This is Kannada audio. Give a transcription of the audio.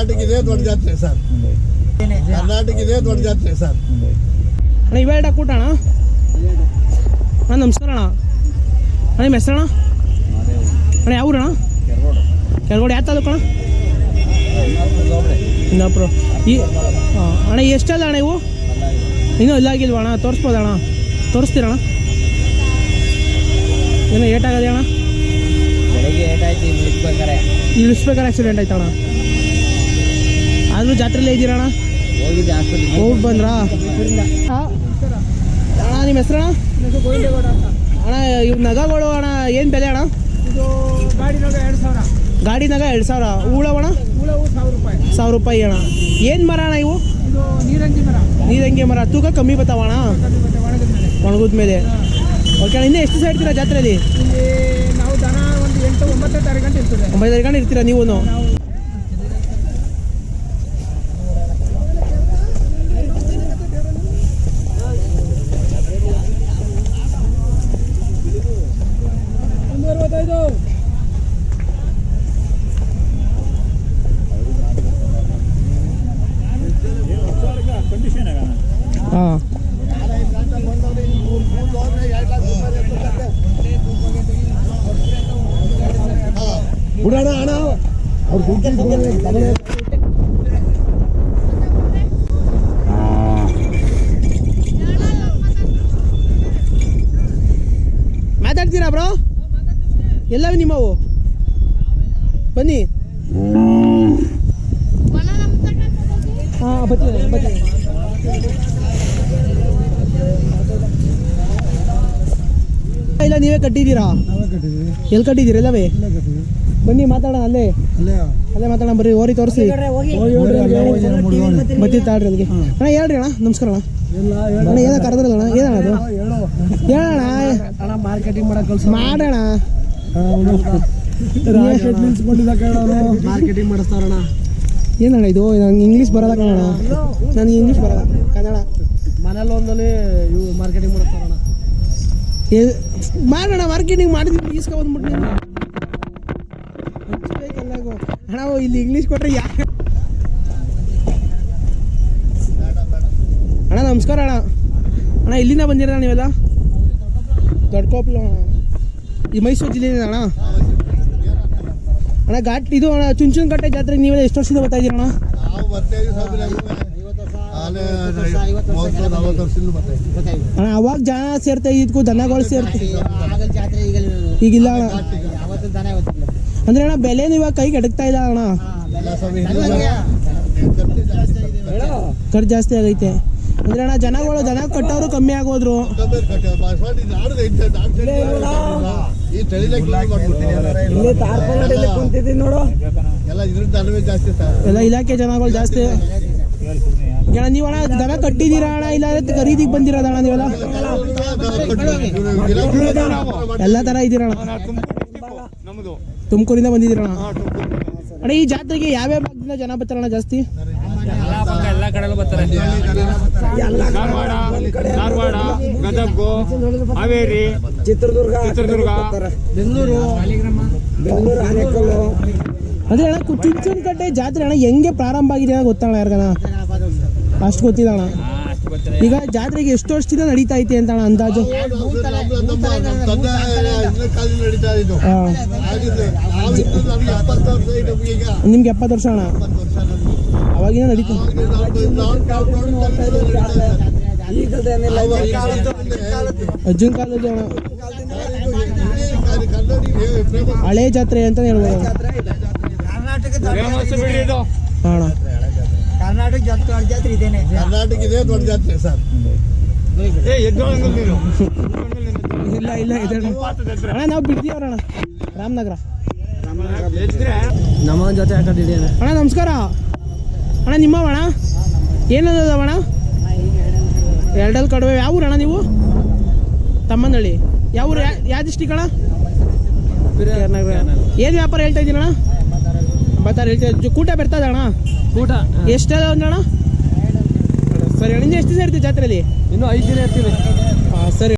ಕರ್ನಾಟಕ ಇದೇ ದೊಡ್ಡ ಜಾತ್ರೆ ಸರ್. ಕರ್ನಾಟಕ ಇದೇ ದೊಡ್ಡ ಜಾತ್ರೆ ಸರ್. ಅಣ್ಣ ಇವೆರಡ ಕೂಟ ಅಣ್ಣ? ಅಣ್ಣ ನಮಸ್ಕಾರ ಅಣ್ಣ. ಅಣ್ಣ ನಿಮ್ಮ ಹೆಸರಣ್ಣ? ಅಣ್ಣ ಯಾವ ಊರಣ್ಣ? ಕೆಳಗಡೆ ಯಾವ ತಾಲೂಕು ಅಣ್ಣ ಇನ್ನೊಬ್ರು ಈ ಅಣ್ಣ ಎಷ್ಟಲ್ಲ ಅಣ್ಣ ಇವು? ಇನ್ನೂ ಇಲ್ಲ ಆಗಿಲ್ವ ಅಣ್ಣ? ತೋರಿಸ್ಬೋದ ಅಣ್ಣ? ತೋರಿಸ್ತೀರಣ್ಣ ಏನೋ ಏಟಾಗದೆ ಅಣ್ಣ? ಬೆಳಿಗ್ಗೆ ಏಟಾಯ್ತು ಇಲ್ಲಿ ಇಟ್ಬೇಕಾರೆ ಇಳಿಸ್ಬೇಕಾದ್ರೆ ಆಕ್ಸಿಡೆಂಟ್ ಆಯ್ತಣ್ಣ ಆದರೂ ಜಾತ್ರೆಲ್ಲೇ ಇದ್ದೀರಾ ಅಣ್ಣ ಹೋಗಿದ್ದೆ ಹಾಸ್ಪಿಟ್ಲಿಗೆ ಹೋಗಿ ಬಂದ್ರಾ? ಅಣ್ಣ ನಿಮ್ಮ ಹೆಸರಣ್ಣ? ಅಣ್ಣ ಇವ್ ನಗಗಳು ಅಣ್ಣ ಏನು ಬೆಲೆ ಅಣ್ಣ? ಗಾಡಿ ನಗ ಎರಡು ಸಾವಿರ. ಉಳವಣ ಸಾವಿರ. ಹೂಳವಣ ಹುಳವು ಸಾವಿರ ರೂಪಾಯಿ. ಸಾವಿರ ರೂಪಾಯಿ ಅಣ್ಣ. ಏನು ಮರ ಅಣ್ಣ ಇವು? ಇದು ನೀರಂಗಿ ಮರ. ನೀರಂಗೆ ಮರ. ತೂಕ ಕಮ್ಮಿ ಬರ್ತಾವ ಅಣ್ಣ? ಕಮ್ಮಿ ಬತ್ತೆ ಒಣಗಿದ ಮೇಲೆ. ಓಕೆ ಅಣ್ಣ ಇನ್ನೂ ಎಷ್ಟು ದಿವಸ ಇರ್ತೀರಾ ಜಾತ್ರೆಯಲ್ಲಿ ಇಲ್ಲಿ ನಾವು ದನ ಒಂದು ಎಂಟು ಒಂಬತ್ತು ತಾರೀಕು ಗಂಟೆ ಇರ್ತದೆ. ಒಂಬೈದು ಗಂಟೆ ಇರ್ತೀರಾ ನೀವು ನಾವು ಒಂದು ಅರವತ್ತೈದು ಹಾಂ ಮಾತಾಡ್ತೀರಾ ಬ್ರೋ? ಎಲ್ಲವೂ ನಿಮ್ಮವು? ಬನ್ನಿ. ಇಲ್ಲ ನೀವೇ ಕಟ್ಟಿದ್ದೀರಾ? ಎಲ್ಲಿ ಕಟ್ಟಿದ್ದೀರಿ ಎಲ್ಲವೇ? ಬನ್ನಿ ಮಾತಾಡೋಣ ಅಲ್ಲೇ. ಅಲ್ಲೇ. ಮಾತಾಡೋಣ ಬರ್ರಿ ಓರಿ ತೋರಿಸಿ ಬರ್ತೀವಿ ತಾಳ್ರಿ ಅಲ್ಲಿಗೆ. ಅಣ್ಣ ಹೇಳ್ರಿ ಅಣ್ಣ ನಮಸ್ಕಾರ ಅಣ್ಣ. ಅಣ್ಣ ಏನೋ ಕರೆದ್ರಲ್ಲ ಅಣ್ಣ? ಏನಣ್ಣ ಅದು? ಹೇಳೋಣ ಹಣ ಮಾರ್ಕೆಟಿಂಗ್ ಮಾಡಕ್ಕೆ ಮಾಡೋಣ ಮಾರ್ಕೆಟಿಂಗ್ ಮಾಡಿಸ್ತಾರಣ ಏನಣ್ಣ ಇದು? ನಂಗೆ ಇಂಗ್ಲೀಷ್ ಬರಲ್ಲ ಕನ್ನಡ ನನಗೆ ಇಂಗ್ಲೀಷ್ ಬರಲ್ಲ ಕನ್ನಡ. ಮನೇಲಿ ಒಂದಲ್ಲಿ ಇವು ಮಾರ್ಕೆಟಿಂಗ್ ಮಾಡಿಸ್ತಾರಣ ಮಾಡೋಣ ಮಾರ್ಕೆಟಿಂಗ್ ಮಾಡಿದ್ವಿ ಈಸ್ಕೊ ಅಣ್ಣ ಇಲ್ಲಿ ಇಂಗ್ಲೀಷ್ ಕೊಟ್ರೆ ಯಾ ಅಣ್ಣ, ನಮಸ್ಕಾರ ಅಣ್ಣ. ಅಣ್ಣ ಇಲ್ಲಿಂದ ಬಂದಿರ ನೀವೆಲ್ಲ? ದೊಡ್ಡ ಕೋಪ್ಲ ಈ ಮೈಸೂರು ಜಿಲ್ಲೆ ಅಣ್ಣ? ಅಣ್ಣ, ಘಾಟ್ ಇದು ಅಣ್ಣ, ಚುಂಚನಕಟ್ಟೆ ಜಾತ್ರೆ, ನೀವೆಲ್ಲ ಎಷ್ಟು ವರ್ಷದಿಂದ ಬರ್ತಾ ಇದ್ದೀರಣ್ಣ ಅಣ್ಣ, ಅವಾಗ ಜನ ಸೇರ್ತಾ ಇದ್ಕು, ದನಗಳು ಸೇರ್ತಾ ಈಗಿಲ್ಲ ಅಣ್ಣ. ಅಂದ್ರೆ ಅಣ್ಣ ಬೆಲೆ ಇವಾಗ ಕೈಗೆ ಎಡಕ್ತಾ ಇಲ್ಲ ಅಣ್ಣ. ಖರ್ಚು ಜಾಸ್ತಿ ಆಗೈತೆ. ಅಂದ್ರೆ ಅಣ್ಣ ಜನಗಳು ದನ ಕಟ್ಟೋರು ಕಮ್ಮಿ ಆಗೋದ್ರು. ಜನ ಎಲ್ಲ ಇಲಾಖೆ ಜನಗಳು ಜಾಸ್ತಿ. ಅಣ್ಣ ನೀವು ಅಣ್ಣ ದನ ಕಟ್ಟಿದ್ದೀರಾ ಅಣ್ಣ ಇಲ್ಲ ಖರೀದಿಗೆ ಬಂದಿರೋದ ಅಣ್ಣ ನೀವೆಲ್ಲ? ಎಲ್ಲ ತರ ಇದ್ದೀರಾ ಅಣ್ಣ? ತುಮಕೂರಿಂದ ಬಂದಿದ್ದೀರಾ ಅಣ್ಣ ಅಣ್ಣ ಈ ಜಾತ್ರೆಗೆ ಯಾವ್ಯಾವ ಭಾಗದಿಂದ ಜನ ಬರ್ತಾರಣ್ಣ ಜಾಸ್ತಿ? ಎಲ್ಲ ಕಡೆಯಲ್ಲೂ ಬರ್ತಾರೆ. ಧಾರವಾಡ ಧಾರವಾಡ ಗದಗು ಹಾವೇರಿ ಚಿತ್ರದುರ್ಗ ಚಿತ್ರದುರ್ಗ ಬೆಂಗಳೂರು. ಬೆಂಗಳೂರು ಆನೇಕಲ್ಲು ಅದೇ ಅಣ್ಣ ಚುಂಚನಕಟ್ಟೆ ಜಾತ್ರೆ ಅಣ್ಣ ಹೆಂಗೆ ಪ್ರಾರಂಭ ಆಗಿದೆ ಅಂತ ಗೊತ್ತಣ್ಣ ಯಾರಿಗಣ್ಣ ಅಷ್ಟು ಗೊತ್ತಿಲ್ಲ ಅಣ್ಣ. ಅಷ್ಟು ಗೊತ್ತಿಲ್ಲ ಈಗ ಜಾತ್ರೆಗೆ ಎಷ್ಟು ವರ್ಷದಿಂದ ನಡೀತಾ ಐತೆ ಅಂತ ಅಣ್ಣ ಅಂದಾಜು? ನಮ್ಗೆ ವರ್ಷ ಇದೆ ಈಗ ನಿಮ್ಗೆ ಎಪ್ಪತ್ತು ವರ್ಷ ಅಣ್ಣ. ಅವಾಗಿನ ನಡೀತಾ ಅಜ್ಜನ ಕಾಲದ ಹಳೆ ಜಾತ್ರೆ ಅಂತ ಹೇಳ್ಬೋದು. ಅಣ್ಣ. ಫೇಮಸ್ ಬಿಡ್ರಿ ಇದು ಹಾ ಅಣ್ಣ ಕರ್ನಾಟಕ ಜಾತ್ರೆ ಜಾತ್ರೆ ಇದೇನೆ. ಕರ್ನಾಟಕ ಇದೇ ದೊಡ್ಡ ಜಾತ್ರೆ ಸರ್. ಏ ಎದ್ದೊಳಂಗಲ್ ನೀನು ಇಲ್ಲ ಇಲ್ಲ ಇದೆ ಅಣ್ಣ. ನಾವು ಬಿಡ್ತೀವ್ರ ಅಣ್ಣ ರಾಮನಗರ. ನಮ್ಮ ಜೊತೆ ಹಾಕೊಂಡಿದ್ದೇನೆ ಅಣ್ಣ ನಮಸ್ಕಾರ. ಅಣ್ಣ ನಿಮ್ಮ ಅಣ್ಣ ಏನದವ ಅಣ್ಣ ಎರಡಲ್ಲಿ ಕಡುವೆ. ಯಾವ ಊರು ಅಣ್ಣ ನೀವು? ತಮ್ಮನಹಳ್ಳಿ. ಯಾವ ಊರು? ಯಾವ ಡಿಸ್ಟಿಕ್ ಅಣ್ಣ? ಏನು ವ್ಯಾಪಾರ ಹೇಳ್ತಾ ಇದ್ದೀನ ಅಣ್ಣ ಬತ್ತಾರ ಹೇಳ್ತಾ ಕೂಟ ಬರ್ತದ ಅಣ್ಣ. ಊಟ ಎಷ್ಟದ ಒಂದು ಅಣ್ಣ ಸರಿ ಅಣ್ಣ ಇನ್ನು ಎಷ್ಟು ಸೇರ್ತೀವಿ ಇರ್ತೀವಿ ಜಾತ್ರೆಯಲ್ಲಿ ಇನ್ನು ಐದು ದಿನ ಇರ್ತೀವಿ.